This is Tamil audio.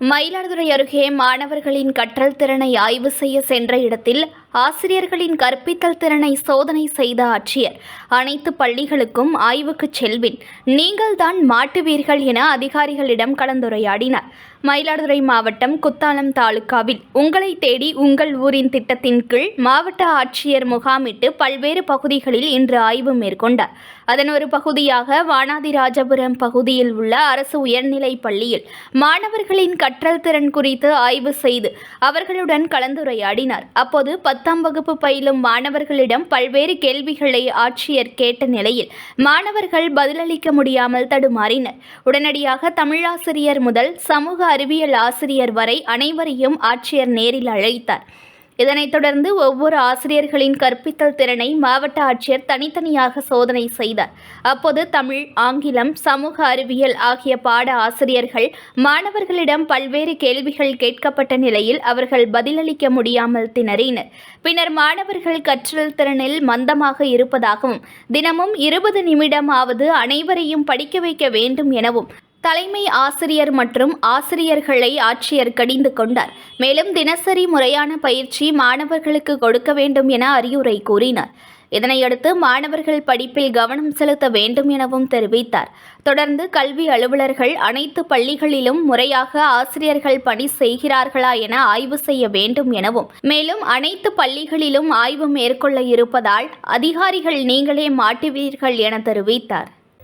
மயிலாடுதுறை அருகே மாணவர்களின் கற்றல் திறனை ஆய்வு செய்ய சென்ற இடத்தில் ஆசிரியர்களின் கற்பித்தல் திறனை சோதனை செய்த ஆட்சியர். அனைத்து பள்ளிகளுக்கும் ஆய்வுக்கு செல்வின். நீங்கள்தான் மாட்டுவீர்கள் என அதிகாரிகளிடம் கலந்துரையாடினார். மயிலாடுதுறை மாவட்டம் குத்தாலம் தாலுகாவில். உங்களை தேடி உங்கள் ஊரின் திட்டத்தின் கீழ் மாவட்ட ஆட்சியர் முகாமிட்டு பல்வேறு பகுதிகளில் இன்று ஆய்வு மேற்கொண்டார். அதன் ஒரு பகுதியாக வானாதிராஜபுரம் பகுதியில் உள்ள அரசு உயர்நிலை பள்ளியில் மாணவர்களின் கற்றல் திறன் குறித்து ஆய்வு செய்து அவர்களுடன் கலந்துரையாடினார். அப்போது பத்தாம் வகுப்பு பயிலும் மாணவர்களிடம் பல்வேறு கேள்விகளை ஆட்சியர் கேட்ட நிலையில் மாணவர்கள் பதிலளிக்க முடியாமல் தடுமாறினர். உடனடியாக தமிழாசிரியர் முதல் சமூக அறிவியல் ஆசிரியர் வரை அனைவரையும் ஆட்சியர் நேரில் அழைத்தார். இதனைத் தொடர்ந்து ஒவ்வொரு ஆசிரியர்களின் கற்பித்தல் திறனை மாவட்ட ஆட்சியர் தனித்தனியாக சோதனை செய்தார். அப்போது தமிழ் ஆங்கிலம் சமூக அறிவியல் ஆகிய பாட ஆசிரியர்கள் மாணவர்களிடம் பல்வேறு கேள்விகள் கேட்கப்பட்ட நிலையில் அவர்கள் பதிலளிக்க முடியாமல் திணறினர். பின்னர் மாணவர்கள் கற்றல் திறனில் மந்தமாக இருப்பதாகவும் தினமும் இருபது நிமிடமாவது அனைவரையும் படிக்க வைக்க வேண்டும் எனவும் தலைமை ஆசிரியர் மற்றும் ஆசிரியர்களை ஆட்சியர் கடிந்து கொண்டார். மேலும் தினசரி முறையான பயிற்சி மாணவர்களுக்கு கொடுக்க வேண்டும் என அறிவுரை கூறினார். இதனையடுத்து மாணவர்கள் படிப்பில் கவனம் செலுத்த வேண்டும் எனவும் தெரிவித்தார். தொடர்ந்து கல்வி அலுவலர்கள் அனைத்து பள்ளிகளிலும் முறையாக ஆசிரியர்கள் பணி செய்கிறார்களா என ஆய்வு செய்ய வேண்டும் எனவும் மேலும் அனைத்து பள்ளிகளிலும் ஆய்வு மேற்கொள்ள இருப்பதால் அதிகாரிகள் நீங்களே மாட்டுவீர்கள் என தெரிவித்தார்.